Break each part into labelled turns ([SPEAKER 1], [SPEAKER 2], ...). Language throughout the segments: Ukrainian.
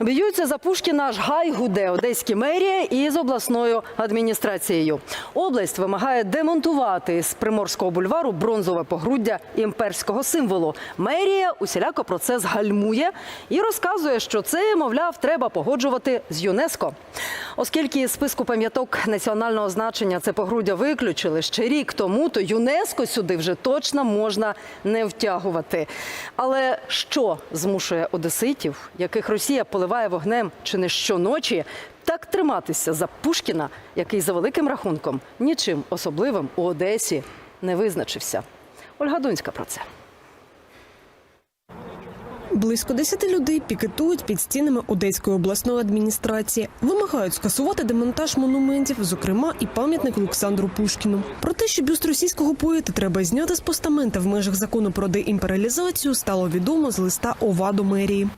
[SPEAKER 1] Б'ються за Пушкіна наш гай гуде одеські мерія із обласною адміністрацією. Область вимагає демонтувати з Приморського бульвару бронзове погруддя імперського символу. Мерія усіляко процес гальмує і розказує, що це, мовляв, треба погоджувати з ЮНЕСКО. Оскільки із списку пам'яток національного значення це погруддя виключили ще рік тому, то ЮНЕСКО сюди вже точно можна не втягувати. Але що змушує одеситів, яких Росія поливає вогнем чи не щоночі, так триматися за Пушкіна, який за великим рахунком нічим особливим у Одесі не визначився? Ольга Дунська про це.
[SPEAKER 2] Близько 10 людей пікетують під стінами Одеської обласної адміністрації, вимагають скасувати демонтаж монументів, зокрема і пам'ятник Олександру Пушкіну. Про те, що бюст російського поета треба зняти з постамента в межах закону про деімперіалізацію, стало відомо з листа ОВА до мерії.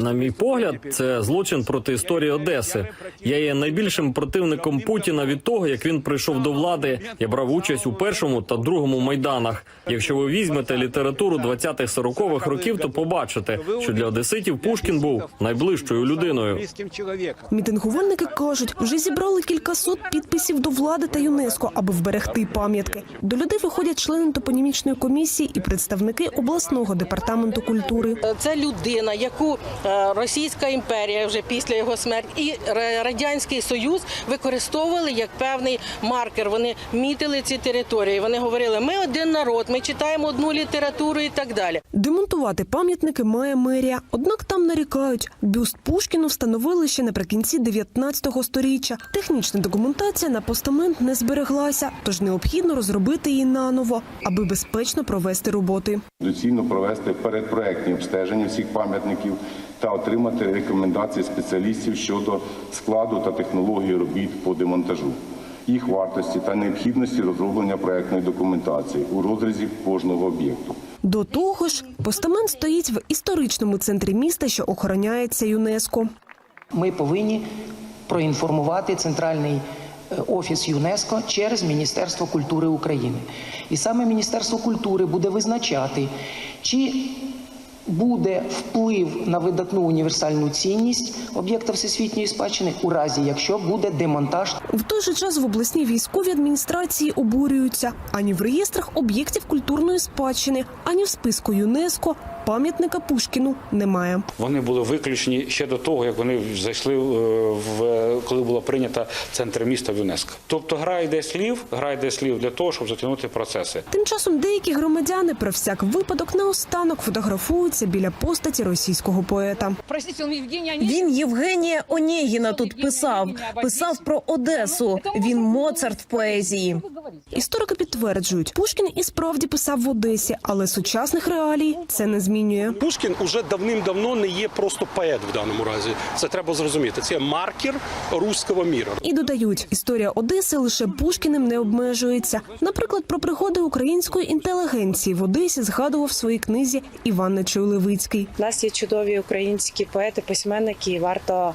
[SPEAKER 3] На
[SPEAKER 4] мій погляд, це злочин проти історії Одеси. Я є найбільшим противником Путіна від того, як він прийшов до влади. Я брав участь у першому та другому майданах. Якщо ви візьмете літературу 20-40-х років, то побачите, що для одеситів Пушкін був найближчою людиною.
[SPEAKER 2] Мітингувальники кажуть, вже зібрали кількасот підписів до влади та ЮНЕСКо, аби вберегти пам'ятки. До людей виходять члени топонімічної комісії і представники обласного департаменту культури.
[SPEAKER 5] Це людина, яку е, Російська імперія вже після його смерті і Радянський Союз використовували як певний маркер. Вони мітили ці території. Вони говорили, ми один народ, ми читаємо одну літературу і так далі.
[SPEAKER 2] Демонтувати пам'ятники має мерія. Однак там нарікають, бюст Пушкіну встановили ще наприкінці 19-го сторіччя. Технічна документація на постамент не збереглася, тож необхідно розробити її наново, аби безпечно провести роботи.
[SPEAKER 6] доцільно провести передпроектні обстеження всіх пам'ятників та отримати рекомендації спеціалістів щодо складу та технології робіт по демонтажу, їх вартості та необхідності розроблення проектної документації у розрізі кожного об'єкту.
[SPEAKER 2] До того ж, постамент стоїть в історичному центрі міста, що охороняється ЮНЕСКо.
[SPEAKER 7] Ми повинні проінформувати центральний е, офіс ЮНЕСКО через Міністерство культури України. І саме Міністерство культури буде визначати, чи буде вплив на видатну універсальну цінність об'єкта всесвітньої спадщини у разі, якщо буде демонтаж.
[SPEAKER 2] В той же час в обласній військовій адміністрації обурюються. Ані в реєстрах об'єктів культурної спадщини, ані в списку ЮНЕСКо пам'ятника Пушкіну немає.
[SPEAKER 8] Вони були виключені ще до того, як вони зайшли е, в коли була прийнята центр міста в ЮНЕСКО. Тобто гра йде слів, гра йде слів для того, щоб затягнути процеси.
[SPEAKER 2] Тим часом деякі громадяни про всяк випадок наостанок фотографуються біля постаті російського поета.
[SPEAKER 9] Він Євгенія Онєгіна тут писав. Писав про Одесу. Він Моцарт в поезії.
[SPEAKER 2] Історики підтверджують, Пушкін і справді писав в Одесі, але сучасних реалій це не змінює.
[SPEAKER 10] Пушкін уже давним-давно не є просто поет в даному разі. Це треба зрозуміти. Це маркер руського міра.
[SPEAKER 2] І додають, історія Одеси лише Пушкіним не обмежується. Наприклад, про пригоди української інтелігенції в Одесі згадував в своїй книзі Іван Нечуй Левицький.
[SPEAKER 11] У нас є чудові українські поети, письменники, і варто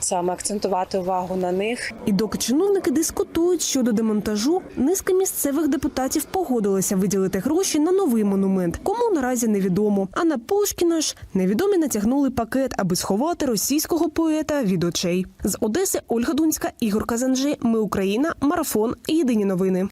[SPEAKER 11] саме акцентувати увагу на них.
[SPEAKER 2] І доки чиновники дискутують щодо демонтажу, низка місцевих депутатів погодилися виділити гроші на новий монумент. Кому наразі невідомо. А на Пушкіна ж невідомі натягнули пакет, аби сховати російського поета від очей. З Одеси Ольга Дунська, Ігор Казанжи. Ми Україна. Марафон. Єдині новини.